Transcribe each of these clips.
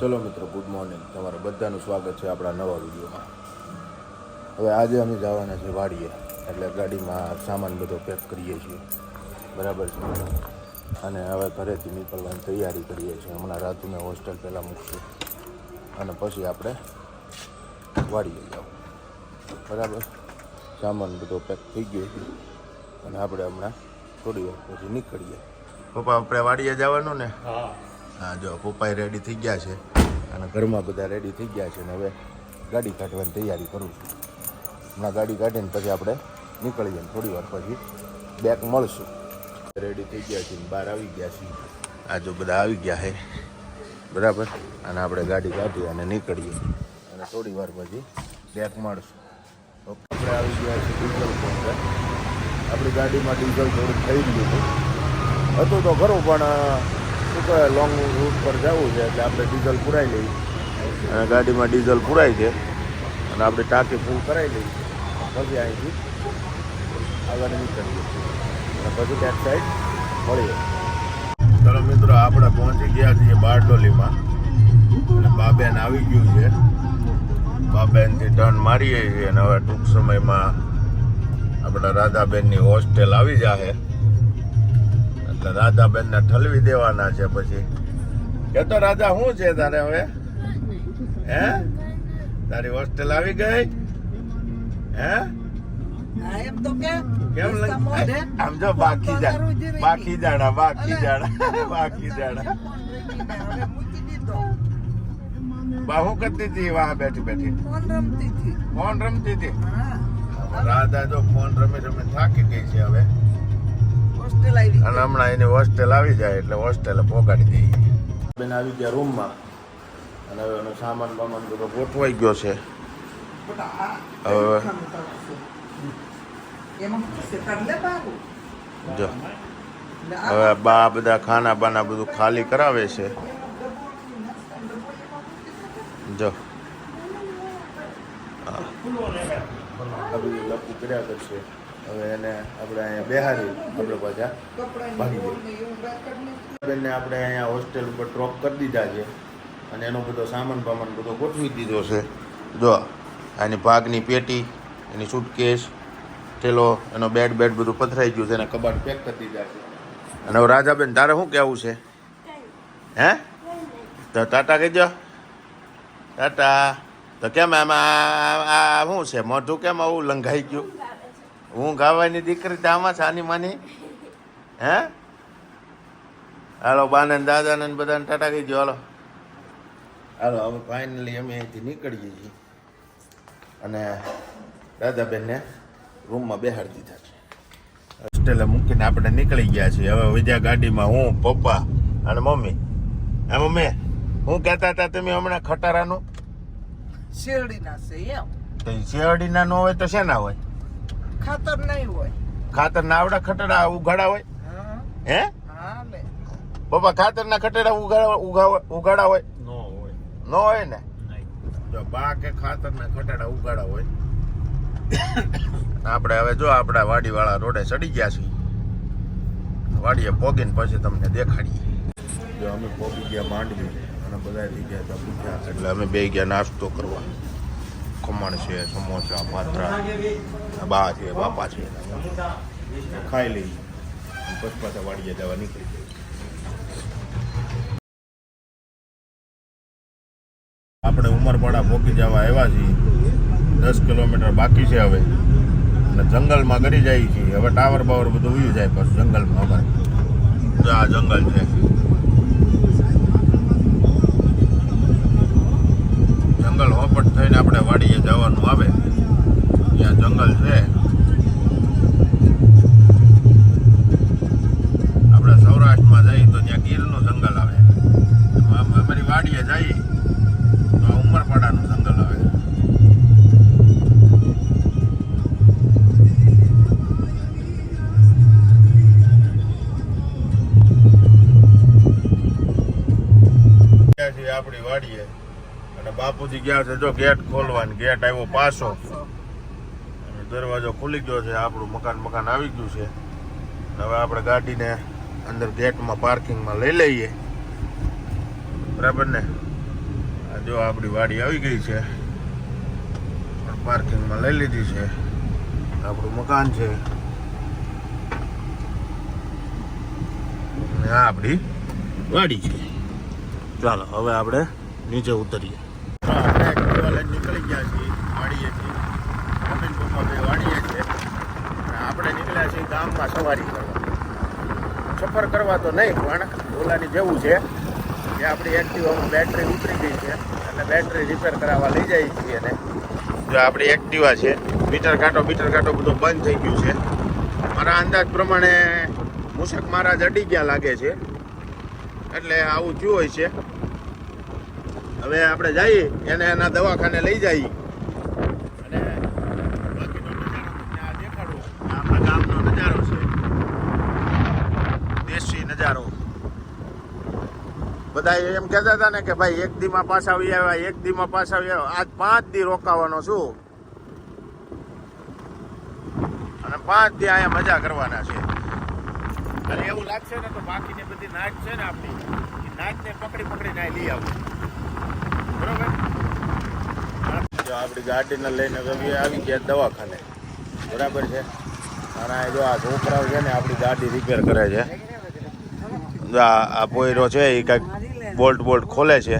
ચલો મિત્રો good morning તમારા બધાનું સ્વાગત છે આપણા નવા વિડીયોમાં. હવે આજે અમે જવાના છે વાડીએ એટલે ગાડીમાં સામાન બધો પેક કરીએ છીએ. બરાબર છે? અને હવે ઘરેથી નીકળવાની તૈયારી કરીએ છીએ. હમણાં રાતુને હોસ્ટેલ પહેલાં મૂકશું. અને પછી આપણે વાડીએ જાવ. બરાબર? સામાન બધો પેક થઈ ગયો છે. અને આપણે હમણાં થોડી વાર પછી નીકળીએ. પપ્પા આપણે વાડીએ જવાનું ને? હા. જો પપ્પાએ રેડી થઈ ગયા છે. અને ઘરમાં બધા રેડી થઈ ગયા છે અને હવે ગાડી કાઢવાની તૈયારી કરું છું. હમણાં ગાડી કાઢીને પછી આપણે નીકળીએ થોડી વાર પછી બેક મળશું. રેડી થઈ ગયા છે બહાર આવી ગયા છીએ. આ જો બધા આવી ગયા છે. બરાબર? અને આપણે ગાડી કાઢીએ અને નીકળીએ. અને થોડી વાર પછી બેક મળશું. આપણે આવી ગયા છે ડીઝલ પંપે. આપણી ગાડીમાં ડીઝલ થોડુંક થઈ ગયું હતું. હતું તો ખરું, પણ શું કહે લોંગ રૂટ પર જવું છે એટલે આપણે ડીઝલ પુરાઈ લઈએ. અને ગાડીમાં ડીઝલ પુરાય છે. અને આપણે ટાંકી ફૂલ કરાવી લઈએ. પછી અહીંથી આગળ નીકળીએ. અને પછી ત્યાં સાઈડ મળીએ. ચલો મિત્રો, આપણે પહોંચી ગયા છીએ બારડોલીમાં. અને બાબેન આવી ગયું છે. બાબેનથી ટર્ન મારીએ છીએ અને હવે ટૂંક સમયમાં આપણા રાધાબેનની હોસ્ટેલ આવી જાહે. એટલે રાધાબેનને ઠલવી દેવાના છે પછી. કે તો રાધા શું છે તારે હવે? હે? તારી હોસ્ટેલ આવી ગઈ? હે? કેમ આમ જો બાકી જા પગાર ઉજી રહી બાકી જાડા બાકી. જાડા બાકી જાડા હવે મૂકી દીધો. બા હું કરતી હતી વાહ બેઠી બેઠી? ફોન રમતી હતી. ફોન રમતી હતી? રાધા જો ફોન રમી રમી થાકી ગઈ છે હવે. અને હમણાં એની હોસ્ટેલ આવી જાય એટલે હોસ્ટેલે પોગાડી દઈએ. બેન આવી ગયા રૂમમાં. અને હવે એનો સામાન બામાન બધો ગોઠવાઈ ગયો છે. હવે જો. હવે બા બધા ખાના બાના બધું ખાલી કરાવે છે. જો. હા. આ બધું લપુ કર્યા કરશે. હવે એને આપણે અહીંયા બેહારી આપણે પાછા ભાગી નાખી. બેનને આપણે અહીંયા હોસ્ટેલ ઉપર ડ્રોપ કરી દીધા છે અને એનો બધો સામાન બામાન બધો ગોઠવી દીધો છે. જો, આની ભાગની પેટી, એની સુટકેસ થેલો, એનો બેડ બેડ બધું પથરાઈ ગયું છે અને કબાટ પેક કરી દીધા છે. અને હવે રાજાબેન, તારે શું કહેવું છે? હે? તો ટાટા કહેજો. ટાટા. તો કેમ આ આ શું છે? મોઢું કેમ આવું લંઘાઈ ગયું? હું ગાવાની દીકરી તો આમાં સાની માની. હે? હાલો બાને દાદાને ને બધાને ટાટા કહી હાલો. હાલો હવે ફાઇનલી અમે અહીંથી નીકળીએ છીએ. અને દાદાબેનને રૂમમાં બેહાડી દીધા છે. હોસ્ટેલે મૂકીને આપણે નીકળી ગયા છીએ. હવે વિદ્યા ગાડીમાં હું પપ્પા અને મમ્મી. હા મમ્મી? હું કહેતા હતા તમે હમણાં ખટારાનું? શેરડીના છે એમ. તો શેરડીના ન હોય તો શેના હોય? ખાતર નહીં હોય. ખાતર નાવડા ખટડા ઉઘાડા હોય? હા. હે? બાપા ખાતર ના ખાતરના ખટેડા ઉગાડા ઉગા- ઉગાડા હોય? નો હોય. ન હોય ને? જો બા કે ખાતરના ખટાડા ઉગાડા હોય? આપણે હવે જો આપણા વાડીવાળા રોડે ચડી ગયા છીએ. વાડીએ પોગીને પછી તમને દેખાડીએ. જો અમે પોગી ગયા માંડવી અને બધા થઈ ગયા હતા પૂછ્યા એટલે અમે બે ગયા નાસ્તો કરવા. ખમણ છે, સમોસા, પાત્રા બા છે બાપા છે. ખાઈ લઈ પછી પાછા વાડીએ જવા નીકળી આપણે ઉમરપાડા પહોંચી જવા આવ્યા છીએ. દસ કિલોમીટર બાકી છે હવે. અને જંગલમાં ગરી જાય છીએ. હવે ટાવર બાવર બધું ઉયું જાય પછી જંગલમાં અમારે. જંગલ છે હોપટ થઈને આપણે વાડીએ જવાનું આવે. ત્યાં જંગલ છે. આપણે સૌરાષ્ટ્રમાં જઈએ તો ત્યાં ગીરનું જંગલ આવે. અમારી વાડીએ જઈએ, તો ઉમરપાડાનું જંગલ આવે. આપણી વાડીએ. બાપુજી ગયા છે, જો ગેટ ખોલવાની ગેટ આવ્યો પાછો. દરવાજો ખુલી ગયો છે, આપણું મકાન મકાન આવી ગયું છે. હવે આપણે ગાડીને અંદર ગેટમાં પાર્કિંગમાં લઈ લઈએ. બરાબર ને? જો આપણી વાડી આવી ગઈ છે. પાર્કિંગમાં લઈ લીધી છે. આપણું મકાન છે. આ આપણી વાડી છે. ચાલો, હવે આપણે નીચે ઉતરીએ આપણે એક્ટિવા લઈને નીકળી ગયા છીએ. વાડીએથી છીએ પપ્પા બે વાડીએ છે આપણે નીકળ્યા છીએ ગામમાં સવારી કરવા. સફર કરવા તો નહીં, પણ ઓલાની જેવું છે કે આપણી એક્ટિવામાં બેટરી ઉતરી ગઈ છે. અને બેટરી રિપેર કરાવવા લઈ જઈએ છીએ અને જો આપણી એક્ટિવા છે મીટર કાંટો મીટર કાંટો બધો બંધ થઈ ગયું છે. મારા અંદાજ પ્રમાણે મુશક મહારાજ અડી ગયા લાગે છે. એટલે આવું થયું હોય છે. હવે આપણે જઈએ એને એના દવાખાને લઈ જઈએ. અને બાકીનો નજારો તમને આ દેખાડું. આપણા ગામનો નજારો છે. દેશી નજારો. બધા એમ કહેતા હતા ને કે ભાઈ એક દીમાં પાછા આવી આવ્યા એક દીમાં પાછા આવી આવ્યા. આજ પાંચ દી રોકાવાનો છું. અને પાંચ દી અહીંયા મજા કરવાના છે. અને એવું લાગશે ને તો બાકીની બધી નાચ છે ને આપણી. એ નાચને પકડી પકડીને લઈ આવું બરોબર? જો આપણી ગાડીને લઈને રવિ આવી ગયા દવાખાને. બરાબર છે? અને જો આ છોકરાઓ છે ને આપણી ગાડી રિપેર કરે છે. આ પોયરો છે એ કાંઈક બોલ્ટ બોલ્ટ ખોલે છે.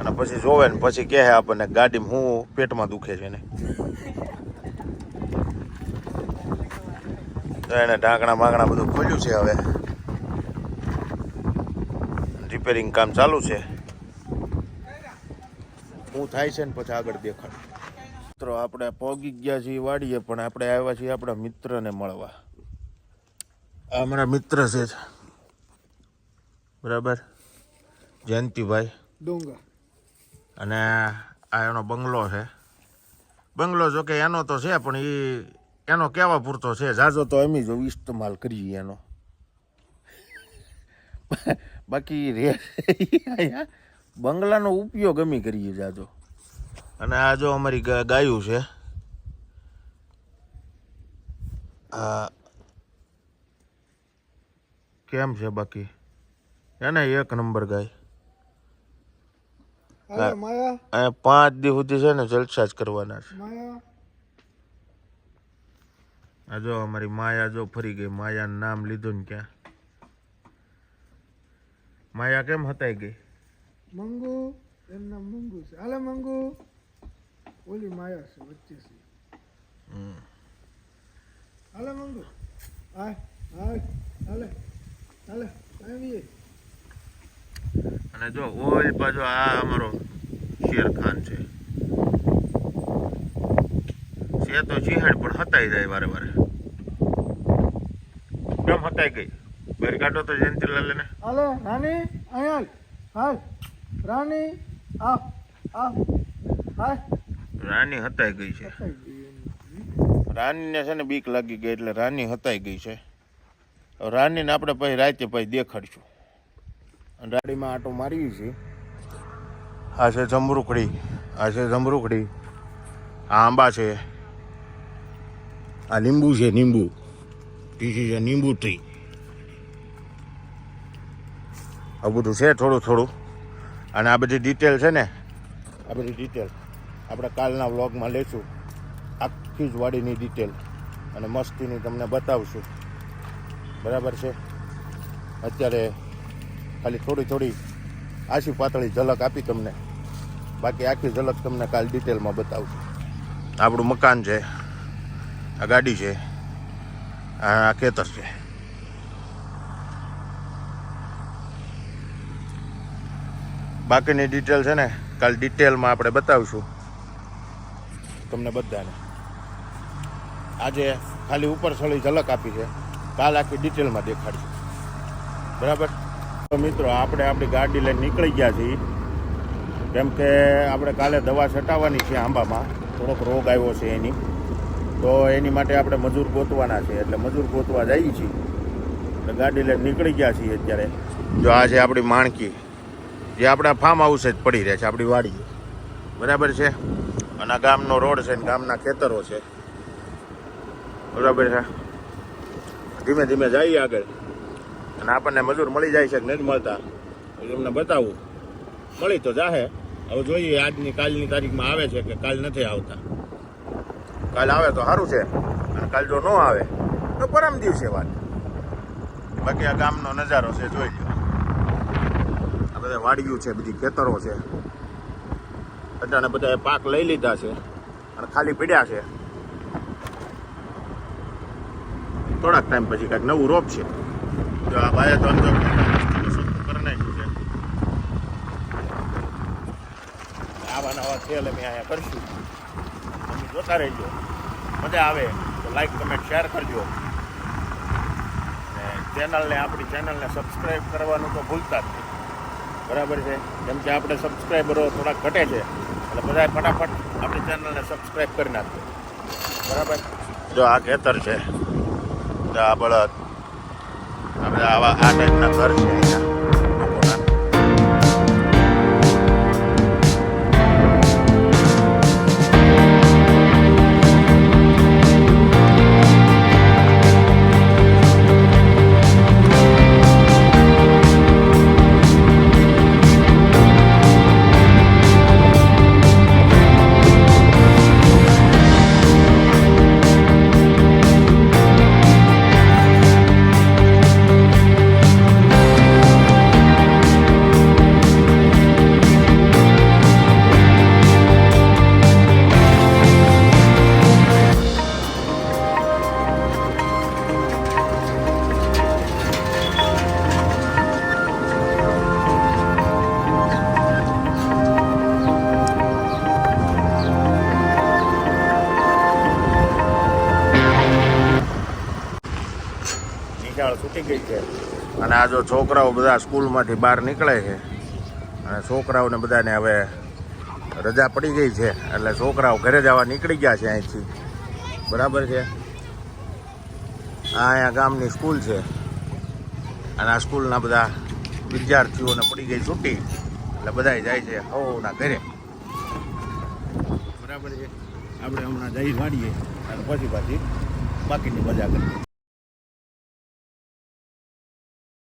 અને પછી જોવે ને પછી કહે આપણને ગાડીમાં હું પેટમાં દુખે છે ને. તો એને ઢાંકણા બાંકણા બધું ખોલ્યું છે હવે. રિપેરિંગ કામ ચાલુ છે. શું થાય છે ને પછી આગળ દેખાડ. મિત્રો આપણે પોગી ગયા છીએ વાડીએ પણ આપણે આવ્યા છીએ આપણા મિત્રને મળવા. આ અમારા મિત્ર છે બરાબર? જયંતિભાઈ. ડુંગા અને આ એનો બંગલો છે. બંગલો જો કે એનો તો છે પણ એ એનો કેવા પૂરતો છે? જાજો તો એમ જ ઇસ્તેમાલ કરીએ એનો. બાકી રે અહીંયા બંગલાનો ઉપયોગ અમે કરીએ જાજો અને આ જો અમારી ગાયું છે. આ કેમ છે બાકી? એને એક નંબર ગાય. પાંચ દી સુધી છે ને જલસા જ કરવાના છે. આ જો અમારી માયા જો ફરી ગઈ. માયાનું નામ લીધું ને ક્યાં? માયા કેમ હતાઈ ગઈ? મંગુ એમ નામ મંગુ છે. હાલે મંગુ. ઓલી માયા છે વચ્ચે છે. હાલે મંગુ. હાય હાય હાલે હાલે આવીએ. અને જો ઓલ પાછો આ અમારો શેર ખાન છે. છે તો ચીહડ પણ હતાઈ જાય વારે વારે. કેમ હતાઈ ગઈ? બહાર કાઢો તો જયંતિલાલ ને હાલો નાની અહીંયા હાલ. રાની આ આ હા રાની હતાઈ ગઈ છે. રાનીને છે ને બીક લાગી ગઈ એટલે રાની હતાઈ ગઈ છે. રાનીને આપણે પછી રાતે પછી દેખાડશું. અને ગાડીમાં આટો મારીએ છીએ. આ છે જમરૂખડી આ છે જમરૂખડી. આ આંબા છે. આ લીંબુ છે લીંબુ. બીજી છે લીંબુ ટ્રી આ બધું છે થોડું થોડું. અને આ બધી ડિટેલ છે ને, આ બધી ડિટેલ આપણે કાલના વ્લોગમાં લઈશું આખી જ વાડીની ડિટેલ અને મસ્તીની તમને બતાવશું. બરાબર છે? અત્યારે ખાલી થોડી થોડી આછી પાતળી ઝલક આપી તમને. બાકી આખી ઝલક તમને કાલ ડિટેલમાં બતાવશું. આપણું મકાન છે, આ ગાડી છે, આ ખેતર છે. બાકીની ડિટેલ છે ને કાલ ડિટેલમાં આપણે બતાવીશું. તમને બધાને. આજે ખાલી ઉપર સળી ઝલક આપી છે. કાલ આખી ડિટેલમાં દેખાડશું. બરાબર? તો મિત્રો, આપણે આપણી ગાડી લઈને નીકળી ગયા છીએ. કેમ કે આપણે કાલે દવા છટાવવાની છે આંબામાં. થોડોક રોગ આવ્યો છે એની. તો એની માટે આપણે મજૂર ગોતવાના છે. એટલે મજૂર ગોતવા જઈએ છીએ. ગાડી લઈને નીકળી ગયા છીએ અત્યારે. જો આ છે આપણી માણકી. જે આપણા ફાર્મ હાઉસ જ પડી રહે છે, આપણી વાડી બરાબર છે? અને આ ગામનો રોડ છે ને ગામના ખેતરો છે. બરાબર છે? ધીમે ધીમે જઈએ આગળ. અને આપણને મજૂર મળી જાય છે કે નથી મળતા? તમને બતાવું. મળી તો જાહે. હવે જોઈએ આજની કાલની તારીખમાં આવે છે કે કાલ નથી આવતા. કાલ આવે તો સારું છે. અને કાલ જો ન આવે, તો પરમ દિવસે વાત. બાકી આ ગામનો નજારો છે, જોઈ લો બધા વાડિયું છે, બધી ખેતરો છે. બધાને બધાએ પાક લઈ લીધા છે અને ખાલી પીડ્યા છે. થોડાક ટાઈમ પછી કાંઈક નવું રોપ છે. જો આ ભાઈએ તો અંદર કરી નાખ્યું છે. આવા નવા અમે અહીંયા કરશું. તમે જોતા રહેજો. મજા આવે. તો લાઈક કમેન્ટ શેર કરજો. ચેનલને આપણી ચેનલને સબસ્ક્રાઈબ કરવાનું તો ભૂલતા જ નહીં. બરાબર છે. કેમ કે આપણે સબસ્ક્રાઈબરો થોડા ઘટે છે. એટલે બધા ફટાફટ આપણી ચેનલને સબસ્ક્રાઈબ કરી નાખજો. બરાબર? જો આ ખેતર છે. આ બળદ. આપણે આવા આ ટાઈપના ઘર છે અહીંયા. નિશાળ ગઈ છે. અને આ જો છોકરાઓ બધા સ્કૂલમાંથી બહાર નીકળે છે. અને છોકરાઓને બધાને હવે રજા પડી ગઈ છે. એટલે છોકરાઓ ઘરે જવા નીકળી ગયા છે અહીંથી. બરાબર છે? આ અહીંયા ગામની સ્કૂલ છે. અને આ સ્કૂલના બધા વિદ્યાર્થીઓને પડી ગઈ છૂટી. એટલે બધા જાય છે હવના ઘરે. બરાબર છે? આપણે હમણાં જઈ વાળીએ અને પછી પાછી બાકીની મજા કરીએ.